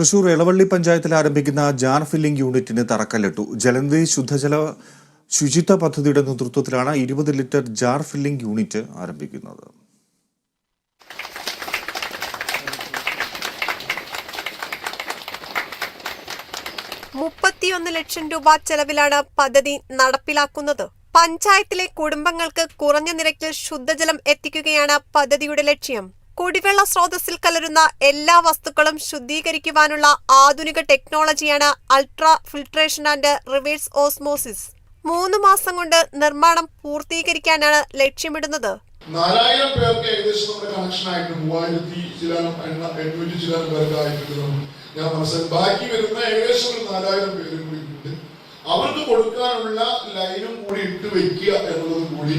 തൃശൂർ എളവള്ളി പഞ്ചായത്തിൽ ആരംഭിക്കുന്ന jar filling യൂണിറ്റിന് തറക്കല്ലിട്ടു. ജലനിധി ശുദ്ധജല ശുചിത്വ പദ്ധതിയുടെ നേതൃത്വത്തിലാണ് ഇരുപത് ലിറ്റർ ജാർ ഫില്ലിംഗ് യൂണിറ്റ് ആരംഭിക്കുന്നത്. മുപ്പത്തിയൊന്ന് ലക്ഷം രൂപ ചെലവിലാണ് പദ്ധതി നടപ്പിലാക്കുന്നത്. പഞ്ചായത്തിലെ കുടുംബങ്ങൾക്ക് കുറഞ്ഞ നിരക്കിൽ ശുദ്ധജലം എത്തിക്കുകയാണ് പദ്ധതിയുടെ ലക്ഷ്യം. കുടിവെള്ള സ്രോതസ്സിൽ കലരുന്ന എല്ലാ വസ്തുക്കളും ശുദ്ധീകരിക്കുവാനുള്ള ആധുനിക ടെക്നോളജിയാണ് ultra filtration and reverse osmosis. മൂന്ന് മാസം കൊണ്ട് നിർമ്മാണം പൂർത്തീകരിക്കാനാണ് ലക്ഷ്യമിടുന്നത്. നാലായിരം പേർക്ക് ഏകദേശം നമ്മുടെ കണക്ഷൻ ആയിട്ട് മൂവായിരത്തി ചിലാനും എണ്ണ എണ്ണൂറ്റി ചിലാനും പേർക്ക് ആയിട്ട് ഞാൻ മനസ്സിലാക്കി ബാക്കി വരുന്ന ഏകദേശം ഒരു നാലായിരം പേരും കൂടി ഉണ്ട്. അവർക്ക് കൊടുക്കാനുള്ള ലൈനും കൂടി ഇട്ട് വെക്കുക എന്നുള്ളത് കൂടി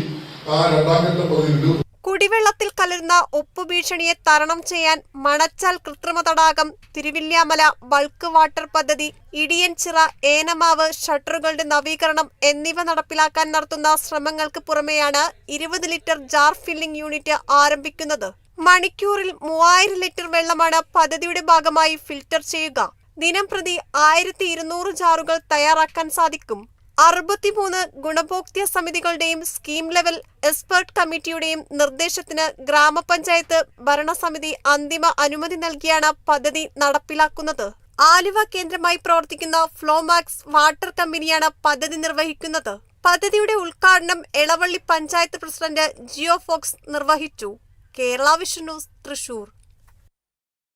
ആ രണ്ടാം ഘട്ട പദ്ധതിയിൽ കുടിവെള്ളത്തിൽ കലരുന്ന ഉപ്പു ഭീഷണിയെ തരണം ചെയ്യാൻ മണച്ചാൽ കൃത്രിമ തടാകം തിരുവില്യാമല ബൾക്ക് വാട്ടർ പദ്ധതി ഇടിയൻചിറ ഏനമാവ് ഷട്ടറുകളുടെ നവീകരണം എന്നിവ നടപ്പിലാക്കാൻ നടത്തുന്ന ശ്രമങ്ങൾക്ക് പുറമെയാണ് ഇരുപത് ലിറ്റർ ജാർ ഫില്ലിംഗ് യൂണിറ്റ് ആരംഭിക്കുന്നത്. മണിക്കൂറിൽ മൂവായിരം ലിറ്റർ വെള്ളമാണ് പദ്ധതിയുടെ ഭാഗമായി ഫിൽട്ടർ ചെയ്യുക. ദിനം പ്രതി ആയിരത്തി ഇരുന്നൂറ് ജാറുകൾ തയ്യാറാക്കാൻ സാധിക്കും. അറുപത്തിമൂന്ന് ഗുണഭോക്തൃ സമിതികളുടെയും സ്കീം ലെവൽ എക്സ്പെർട്ട് കമ്മിറ്റിയുടെയും നിർദ്ദേശത്തിന് ഗ്രാമപഞ്ചായത്ത് ഭരണസമിതി അന്തിമ അനുമതി നൽകിയാണ് പദ്ധതി നടപ്പിലാക്കുന്നത്. ആലുവ കേന്ദ്രമായി പ്രവർത്തിക്കുന്ന ഫ്ലോമാക്സ് വാട്ടർ കമ്പനിയാണ് പദ്ധതി നിർവഹിക്കുന്നത്. പദ്ധതിയുടെ ഉദ്ഘാടനം എളവള്ളി പഞ്ചായത്ത് പ്രസിഡന്റ് ജിയോ ഫോക്സ് നിർവഹിച്ചു. Kerala vision news Thrissur.